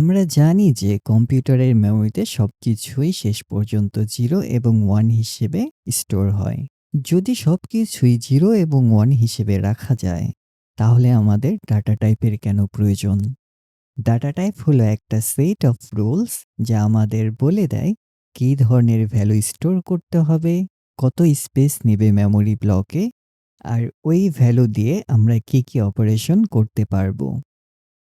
আমরা জানি যে কম্পিউটারের মেমোরিতে সবকিছুই শেষ পর্যন্ত জিরো এবং ওয়ান হিসেবে স্টোর হয়। যদি সবকিছুই জিরো এবং ওয়ান হিসেবে রাখা যায়, তাহলে আমাদের ডাটা টাইপের কেন প্রয়োজন? ডাটা টাইপ হলো একটা সেট অফ রুলস যা আমাদের বলে দেয় কী ধরনের ভ্যালু স্টোর করতে হবে, কত স্পেস নেবে মেমোরি ব্লকে, আর ওই ভ্যালু দিয়ে আমরা কী, কী অপারেশন করতে পারব।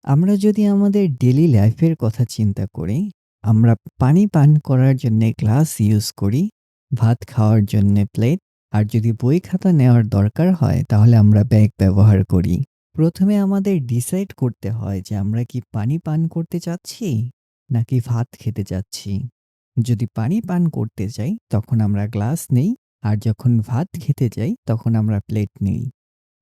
আমরা যদি আমাদের ডেলি লাইফের কথা চিন্তা করি, আমরা পানি পান করার জন্যে গ্লাস ইউজ করি, ভাত খাওয়ার জন্যে প্লেট, আর যদি বই খাতা নেওয়ার দরকার হয় তাহলে আমরা ব্যাগ ব্যবহার করি। প্রথমে আমাদের ডিসাইড করতে হয় যে আমরা কি পানি পান করতে চাচ্ছি নাকি ভাত খেতে চাচ্ছি। যদি পানি পান করতে চাই তখন আমরা গ্লাস নেই, আর যখন ভাত খেতে যাই তখন আমরা প্লেট নেই।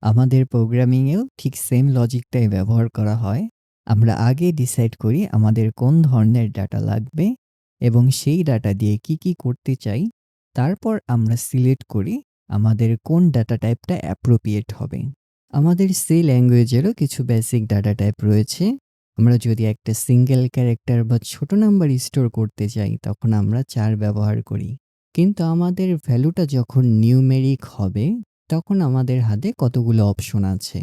আমাদের প্রোগ্রামিংয়েও ঠিক সেম লজিকটাই ব্যবহার করা হয়। আমরা আগে ডিসাইড করি আমাদের কোন ধরনের ডাটা লাগবে এবং সেই ডাটা দিয়ে কি, কি করতে চাই। তারপর আমরা সিলেক্ট করি আমাদের কোন ডাটা টাইপটা অ্যাপ্রোপ্রিয়েট হবে। আমাদের সি ল্যাঙ্গুয়েজেরও কিছু বেসিক ডাটা টাইপ রয়েছে। আমরা যদি একটা সিঙ্গেল ক্যারেক্টার বা ছোট নাম্বার স্টোর করতে চাই তখন আমরা চার ব্যবহার করি। কিন্তু আমাদের ভ্যালুটা যখন নিউমেরিক হবে তখন আমাদের হাতে কতগুলো অপশন আছে।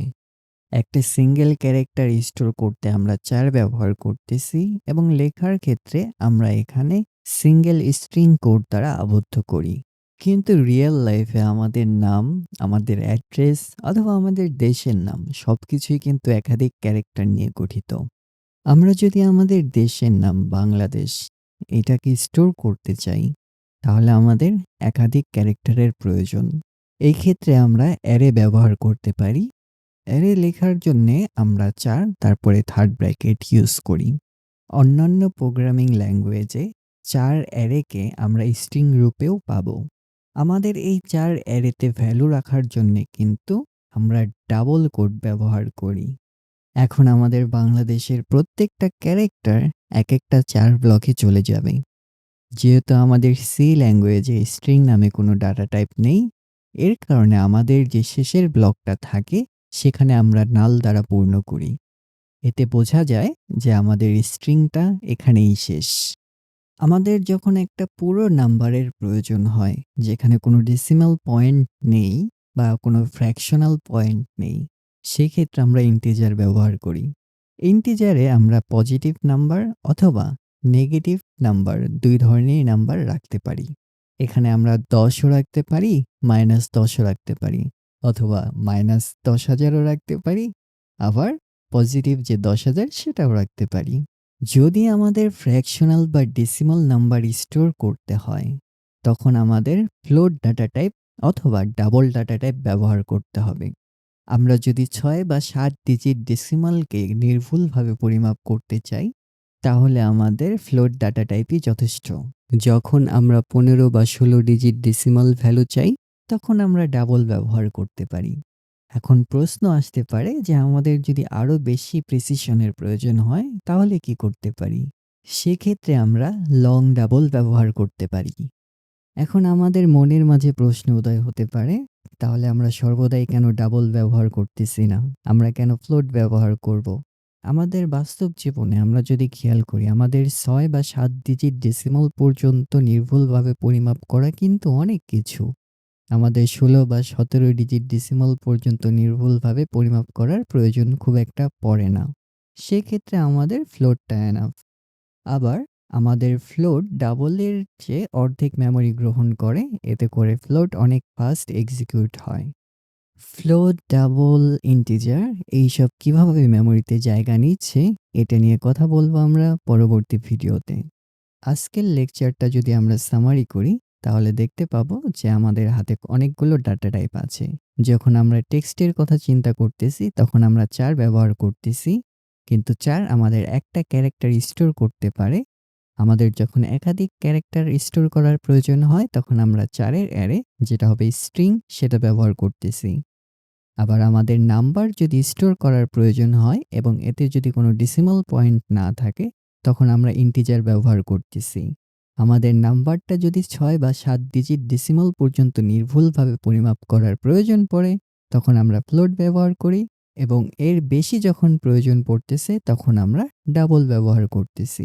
একটা সিঙ্গেল ক্যারেক্টার স্টোর করতে আমরা চার ব্যবহার করতেছি এবং লেখার ক্ষেত্রে আমরা এখানে সিঙ্গেল স্ট্রিং কোড দ্বারা আবদ্ধ করি। কিন্তু রিয়েল লাইফে আমাদের নাম, আমাদের অ্যাড্রেস অথবা আমাদের দেশের নাম সবকিছুই কিন্তু একাধিক ক্যারেক্টার নিয়ে গঠিত। আমরা যদি আমাদের দেশের নাম বাংলাদেশ এটাকে স্টোর করতে চাই তাহলে আমাদের একাধিক ক্যারেক্টারের প্রয়োজন। এই ক্ষেত্রে আমরা অ্যারে ব্যবহার করতে পারি। অ্যারে লেখার জন্যে আমরা চার তারপরে থার্ড ব্র্যাকেট ইউজ করি। অন্যান্য প্রোগ্রামিং ল্যাঙ্গুয়েজে চার অ্যারেকে আমরা স্ট্রিং রূপেও পাবো। আমাদের এই চার অ্যারেতে ভ্যালু রাখার জন্যে কিন্তু আমরা ডাবল কোড ব্যবহার করি। এখন আমাদের বাংলাদেশের প্রত্যেকটা ক্যারেক্টার এক একটা চার ব্লকে চলে যাবে। যেহেতু আমাদের সি ল্যাঙ্গুয়েজে স্ট্রিং নামে কোনো ডাটা টাইপ নেই, এর কারণে আমাদের যে শেষের ব্লকটা থাকে সেখানে আমরা নাল দ্বারা পূর্ণ করি। এতে বোঝা যায় যে আমাদের স্ট্রিংটা এখানেই শেষ। আমাদের যখন একটা পুরো নাম্বারের প্রয়োজন হয় যেখানে কোনো ডেসিমাল পয়েন্ট নেই বা কোনো ফ্র্যাকশনাল পয়েন্ট নেই, সেক্ষেত্রে আমরা ইন্টিজার ব্যবহার করি। ইন্টিজারে আমরা পজিটিভ নাম্বার অথবা নেগেটিভ নাম্বার দুই ধরনেরই নাম্বার রাখতে পারি। এখানে আমরা দশও রাখতে পারি, মাইনাস দশও রাখতে পারি অথবা মাইনাস দশ হাজারও রাখতে পারি, আবার পজিটিভ যে ১০,০০০ সেটাও রাখতে পারি। যদি আমাদের ফ্র্যাকশনাল বা ডেসিমাল নাম্বার স্টোর করতে হয়, তখন আমাদের ফ্লোট ডাটা টাইপ অথবা ডাবল ডাটা টাইপ ব্যবহার করতে হবে। আমরা যদি ছয় বা সাত ডিজিট ডেসিমালকে নির্ভুলভাবে পরিমাপ করতে চাই, তাহলে আমাদের ফ্লোট ডাটা টাইপই যথেষ্ট। যখন আমরা ১৫ বা ১৬ ডিজিট ডেসিমাল ভ্যালু চাই, তখন আমরা ডাবল ব্যবহার করতে পারি। এখন প্রশ্ন আসতে পারে যে আমাদের যদি আরও বেশি প্রিসিশনের প্রয়োজন হয় তাহলে কি করতে পারি? সেক্ষেত্রে আমরা লং ডাবল ব্যবহার করতে পারি। এখন আমাদের মনের মাঝে প্রশ্ন উদয় হতে পারে, তাহলে আমরা সর্বদাই কেন ডাবল ব্যবহার করতেছি না? আমরা কেন ফ্লোট ব্যবহার করব? আমাদের বাস্তব জীবনে আমরা যদি খেয়াল করি আমাদের ছয় বা সাত ডিজিট ডেসিমাল পর্যন্ত নির্ভুলভাবে পরিমাপ করা কিন্তু অনেক কিছু। আমাদের ১৬ বা ১৭ ডিজিট ডেসিমাল পর্যন্ত নির্ভুলভাবে পরিমাপ করার প্রয়োজন খুব একটা পড়ে না। সেক্ষেত্রে আমাদের ফ্লোটটা এনাফ। আবার আমাদের ফ্লোট ডাবলের চেয়ে অর্ধেক মেমোরি গ্রহণ করে, এতে করে ফ্লোট অনেক ফাস্ট এক্সিকিউট হয়। ফ্লোট, ডাবল, ইন্টিজার এইসব কীভাবে মেমোরিতে জায়গা নিচ্ছে এটা নিয়ে কথা বলব আমরা পরবর্তী ভিডিওতে। আজকের লেকচারটা যদি আমরা সামারি করি তাহলে দেখতে পাবো যে আমাদের হাতে অনেকগুলো ডাটা টাইপ আছে। যখন আমরা টেক্সটের কথা চিন্তা করতেছি, তখন আমরা চার ব্যবহার করতেছি। কিন্তু চার আমাদের একটা ক্যারেক্টার স্টোর করতে পারে। আমাদের যখন একাধিক ক্যারেক্টার স্টোর করার প্রয়োজন হয়, তখন আমরা ৪ এর অ্যারে যেটা হবে স্ট্রিং সেটা ব্যবহার করতেছি। আবার আমাদের নাম্বার যদি স্টোর করার প্রয়োজন হয় এবং এতে যদি কোনো ডেসিমাল পয়েন্ট না থাকে, তখন আমরা ইন্টিজার ব্যবহার করতেছি। আমাদের নাম্বারটা যদি ছয় বা সাত ডিজিট ডিসিমল পর্যন্ত নির্ভুলভাবে পরিমাপ করার প্রয়োজন পড়ে, তখন আমরা ফ্লোট ব্যবহার করি এবং এর বেশি যখন প্রয়োজন পড়তেছে, তখন আমরা ডাবল ব্যবহার করতেছি।